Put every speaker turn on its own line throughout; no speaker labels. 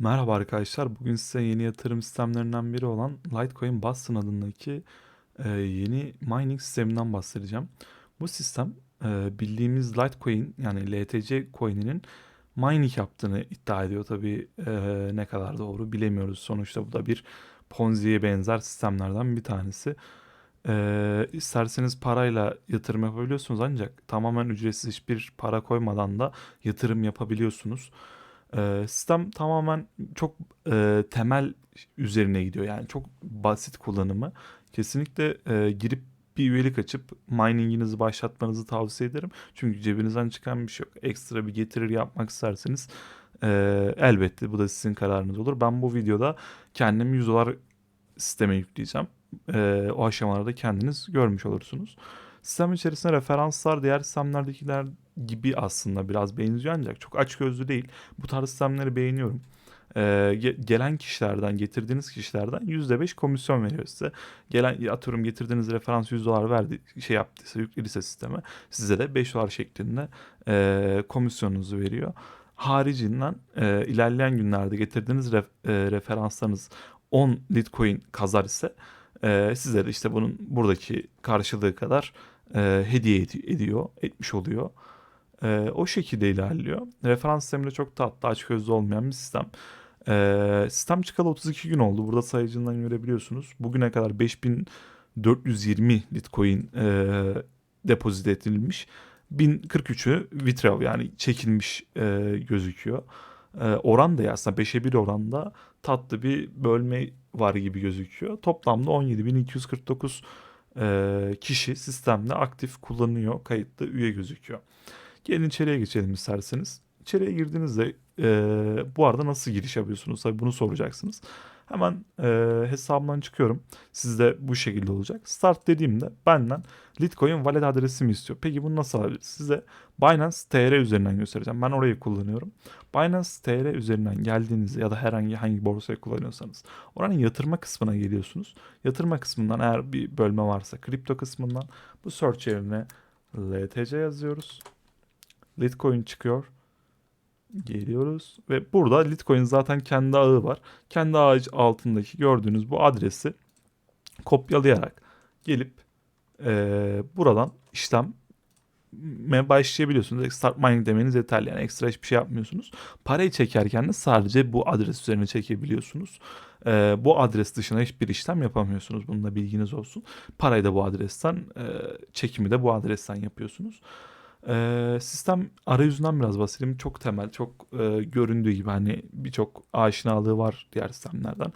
Merhaba arkadaşlar. Bugün size yeni yatırım sistemlerinden biri olan Litecoin Boston adındaki e, yeni mining sisteminden bahsedeceğim. Bu sistem e, bildiğimiz Litecoin yani LTC coin'inin mining yaptığını iddia ediyor. Tabii e, ne kadar doğru bilemiyoruz. Sonuçta bu da bir Ponzi'ye benzer sistemlerden bir tanesi. E, isterseniz parayla yatırım yapabiliyorsunuz ancak tamamen ücretsiz hiçbir para koymadan da yatırım yapabiliyorsunuz. Ee, sistem tamamen çok e, temel üzerine gidiyor. Yani çok basit kullanımı. Kesinlikle e, girip bir üyelik açıp mininginizi başlatmanızı tavsiye ederim. Çünkü cebinizden çıkan bir şey yok. Ekstra bir getirir yapmak isterseniz e, elbette bu da sizin kararınız olur. Ben bu videoda kendim 100 dolar sisteme yükleyeceğim. E, o aşamalarda kendiniz görmüş olursunuz. Sistem içerisinde referanslar diğer sistemlerdekiler gibi aslında biraz benziyor ancak çok açgözlü değil. Bu tarz sistemleri beğeniyorum. Ge- gelen kişilerden, getirdiğiniz kişilerden %5 komisyon veriyor size. Gelen atıyorum getirdiğiniz referans 100 dolar verdi, şey yaptıysa, yüklediyse sisteme size de 5 dolar şeklinde e, komisyonunuzu veriyor. Haricinden e, ilerleyen günlerde getirdiğiniz ref- e, referanslarınız 10 Litecoin kazar ise e, size de işte bunun buradaki karşılığı kadar e, hediye ed- ediyor, etmiş oluyor. E, o şekilde ilerliyor. Referans sistemi de çok tatlı, açgözlü olmayan bir sistem. E, sistem çıkalı 32 gün oldu. Burada sayıcından görebiliyorsunuz. Bugüne kadar 5420 Litecoin e, depozit edilmiş. 1043'ü withdraw yani çekilmiş e, gözüküyor. E, oran da aslında 5'e 1 oranda tatlı bir bölme var gibi gözüküyor. Toplamda 17.249 e, kişi sistemde aktif kullanıyor, kayıtlı üye gözüküyor. Gelin içeriye geçelim isterseniz. İçeriye girdiğinizde e, bu arada nasıl giriş yapıyorsunuz? Tabii bunu soracaksınız. Hemen e, hesabımdan çıkıyorum. Sizde bu şekilde olacak. Start dediğimde benden Litecoin wallet adresimi istiyor. Peki bunu nasıl alabiliriz? Size Binance TR üzerinden göstereceğim. Ben orayı kullanıyorum. Binance TR üzerinden geldiğinizde ya da herhangi hangi borsayı kullanıyorsanız oranın yatırma kısmına geliyorsunuz. Yatırma kısmından eğer bir bölme varsa kripto kısmından bu search yerine LTC yazıyoruz. Litecoin çıkıyor. Geliyoruz ve burada Litecoin zaten kendi ağı var. Kendi ağı altındaki gördüğünüz bu adresi kopyalayarak gelip eee, buradan işlem başlayabiliyorsunuz. Start mining demeniz yeterli. Yani ekstra hiçbir şey yapmıyorsunuz. Parayı çekerken de sadece bu adres üzerine çekebiliyorsunuz. Ee, bu adres dışında hiçbir işlem yapamıyorsunuz. Bunun da bilginiz olsun. Parayı da bu adresten, e, çekimi de bu adresten yapıyorsunuz. Sistem arayüzünden biraz bahsedeyim. Çok temel, çok e, göründüğü gibi hani birçok aşinalığı var diğer sistemlerden.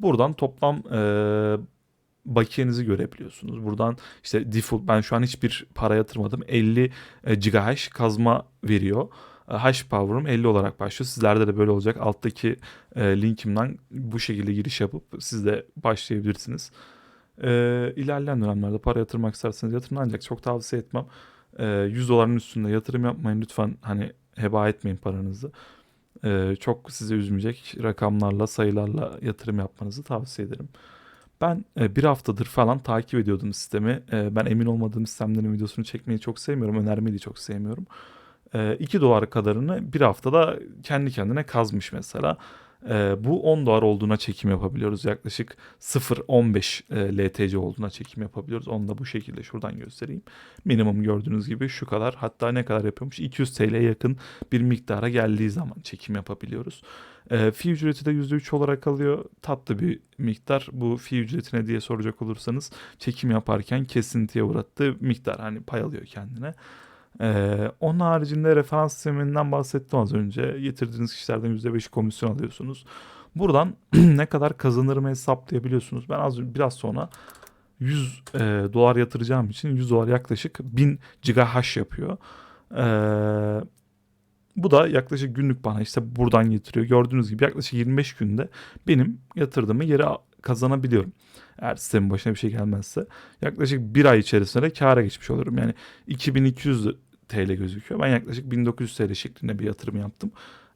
Buradan toplam e, bakiyenizi görebiliyorsunuz. Buradan işte default ben şu an hiçbir para yatırmadım. 50 e, GHz kazma veriyor. Hash power'ım 50 olarak başlıyor. Sizlerde de böyle olacak. Alttaki e, linkimden bu şekilde giriş yapıp siz de başlayabilirsiniz. E, ilerleyen dönemlerde para yatırmak isterseniz yatırın ancak çok tavsiye etmem. E, 100 doların üstünde yatırım yapmayın lütfen. Hani heba etmeyin paranızı. E, çok sizi üzmeyecek rakamlarla, sayılarla yatırım yapmanızı tavsiye ederim. Ben e, bir haftadır falan takip ediyordum sistemi. E, ben emin olmadığım sistemlerin videosunu çekmeyi çok sevmiyorum. Önermeyi de çok sevmiyorum. E, 2 dolar kadarını bir haftada kendi kendine kazmış mesela. E, bu 10 dolar olduğuna çekim yapabiliyoruz. Yaklaşık 0.15 e, LTC olduğuna çekim yapabiliyoruz. Onu da bu şekilde şuradan göstereyim. Minimum gördüğünüz gibi şu kadar. Hatta ne kadar yapıyormuş? 200 TL'ye yakın bir miktara geldiği zaman çekim yapabiliyoruz. E, fee ücreti de %3 olarak alıyor. Tatlı bir miktar. Bu fee ücretine diye soracak olursanız çekim yaparken kesintiye uğrattığı miktar. Hani pay alıyor kendine. Ee, onun haricinde referans sisteminden bahsettim az önce. Getirdiğiniz kişilerden %5 komisyon alıyorsunuz. Buradan ne kadar kazanırımı hesaplayabiliyorsunuz. Ben az biraz sonra 100 e, dolar yatıracağım için 100 dolar yaklaşık 1000 GHz yapıyor. Ee, bu da yaklaşık günlük bana işte buradan getiriyor. Gördüğünüz gibi yaklaşık 25 günde benim yatırdığımı geri kazanabiliyorum. Eğer sistemin başına bir şey gelmezse. Yaklaşık bir ay içerisinde kâra geçmiş olurum. Yani 2200 TL gözüküyor. Ben yaklaşık 1900 TL şeklinde bir yatırım yaptım.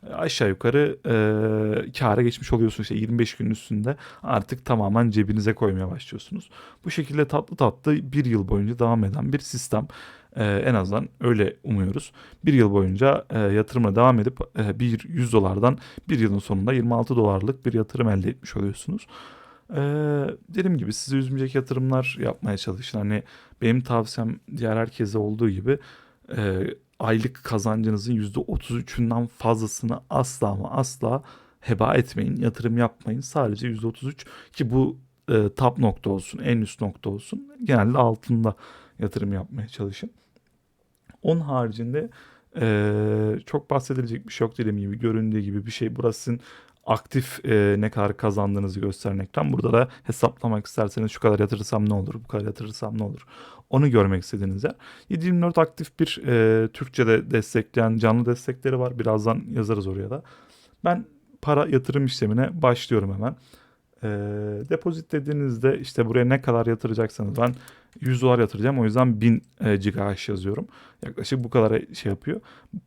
E, Aşağı yukarı e, kâra geçmiş oluyorsunuz. İşte 25 gün üstünde artık tamamen cebinize koymaya başlıyorsunuz. Bu şekilde tatlı tatlı bir yıl boyunca devam eden bir sistem. Ee, en azından öyle umuyoruz. Bir yıl boyunca e, yatırımla devam edip e, bir 100 dolardan bir yılın sonunda 26 dolarlık bir yatırım elde etmiş oluyorsunuz. Ee, dediğim gibi sizi üzmeyecek yatırımlar yapmaya çalışın. Hani benim tavsiyem diğer herkese olduğu gibi e, aylık kazancınızın %33'ünden fazlasını asla ama asla heba etmeyin. Yatırım yapmayın. Sadece %33 ki bu e, top nokta olsun, en üst nokta olsun. Genelde altında yatırım yapmaya çalışın. Onun haricinde e, çok bahsedilecek bir şey yok dediğim gibi. Göründüğü gibi bir şey. Burası aktif e, ne kadar kazandığınızı gösteren ekran. Burada da hesaplamak isterseniz şu kadar yatırırsam ne olur, bu kadar yatırırsam ne olur. Onu görmek istediğiniz yer. 724 aktif bir e, Türkçe'de destekleyen canlı destekleri var. Birazdan yazarız oraya da. Ben para yatırım işlemine başlıyorum hemen. E, depozit dediğinizde işte buraya ne kadar yatıracaksanız ben 100 dolar yatıracağım. O yüzden 1000 e, GH yazıyorum. Yaklaşık bu kadar şey yapıyor.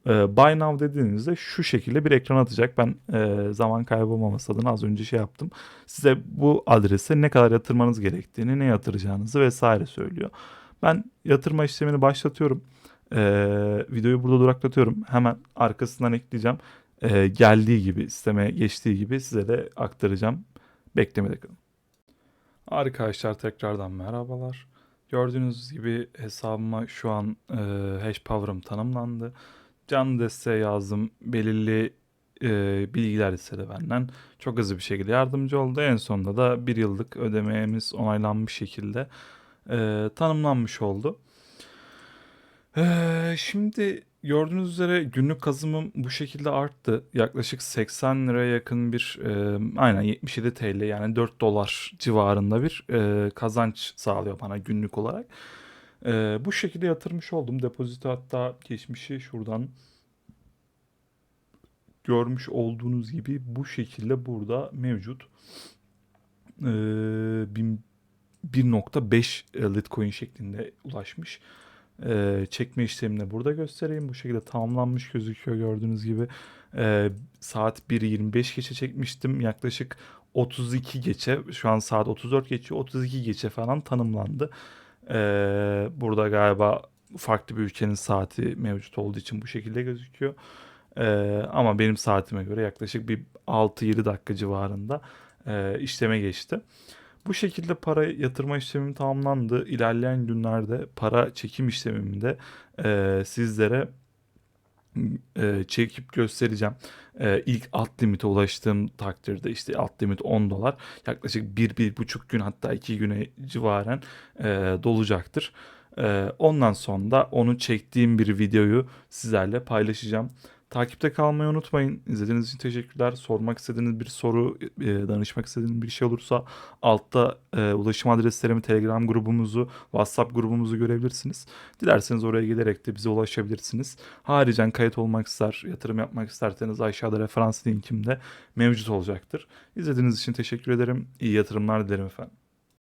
E, Buy Now dediğinizde şu şekilde bir ekran atacak. Ben e, zaman kaybolmaması adına az önce şey yaptım. Size bu adrese ne kadar yatırmanız gerektiğini, ne yatıracağınızı vesaire söylüyor. Ben yatırma işlemini başlatıyorum. E, videoyu burada duraklatıyorum. Hemen arkasından ekleyeceğim. E, geldiği gibi, sisteme geçtiği gibi size de aktaracağım. Beklemede kalın. Arkadaşlar tekrardan merhabalar. Gördüğünüz gibi hesabıma şu an e, hash power'ım tanımlandı. Canlı desteğe yazdım. Belirli e, bilgiler istedi benden. Çok hızlı bir şekilde yardımcı oldu. En sonunda da bir yıllık ödememiz onaylanmış şekilde e, tanımlanmış oldu. E, şimdi gördüğünüz üzere günlük kazımım bu şekilde arttı. Yaklaşık 80 liraya yakın bir e, aynen 77 TL yani 4 dolar civarında bir e, kazanç sağlıyor bana günlük olarak. E, bu şekilde yatırmış oldum. Depozito hatta geçmişi şuradan görmüş olduğunuz gibi bu şekilde burada mevcut. E, 1.5 Litecoin şeklinde ulaşmış. Ee, çekme işlemini burada göstereyim. Bu şekilde tamamlanmış gözüküyor gördüğünüz gibi. Ee, saat 1.25 geçe çekmiştim. Yaklaşık 32 geçe şu an saat 34 geçiyor 32 geçe falan tanımlandı. Ee, burada galiba farklı bir ülkenin saati mevcut olduğu için bu şekilde gözüküyor. Ee, ama benim saatime göre yaklaşık bir 6-7 dakika civarında e, işleme geçti. Bu şekilde para yatırma işlemim tamamlandı. İlerleyen günlerde para çekim işlemimde e, sizlere e, çekip göstereceğim. E, ilk alt limite ulaştığım takdirde işte alt limit 10 dolar yaklaşık 1-1,5 gün hatta 2 güne civaren e, dolacaktır. E, ondan sonra da onu çektiğim bir videoyu sizlerle paylaşacağım. Takipte kalmayı unutmayın. İzlediğiniz için teşekkürler. Sormak istediğiniz bir soru, e, danışmak istediğiniz bir şey olursa altta e, ulaşım adreslerimi, Telegram grubumuzu, WhatsApp grubumuzu görebilirsiniz. Dilerseniz oraya gelerek de bize ulaşabilirsiniz. Haricen kayıt olmak ister, yatırım yapmak isterseniz aşağıda referans linkimde mevcut olacaktır. İzlediğiniz için teşekkür ederim. İyi yatırımlar dilerim efendim.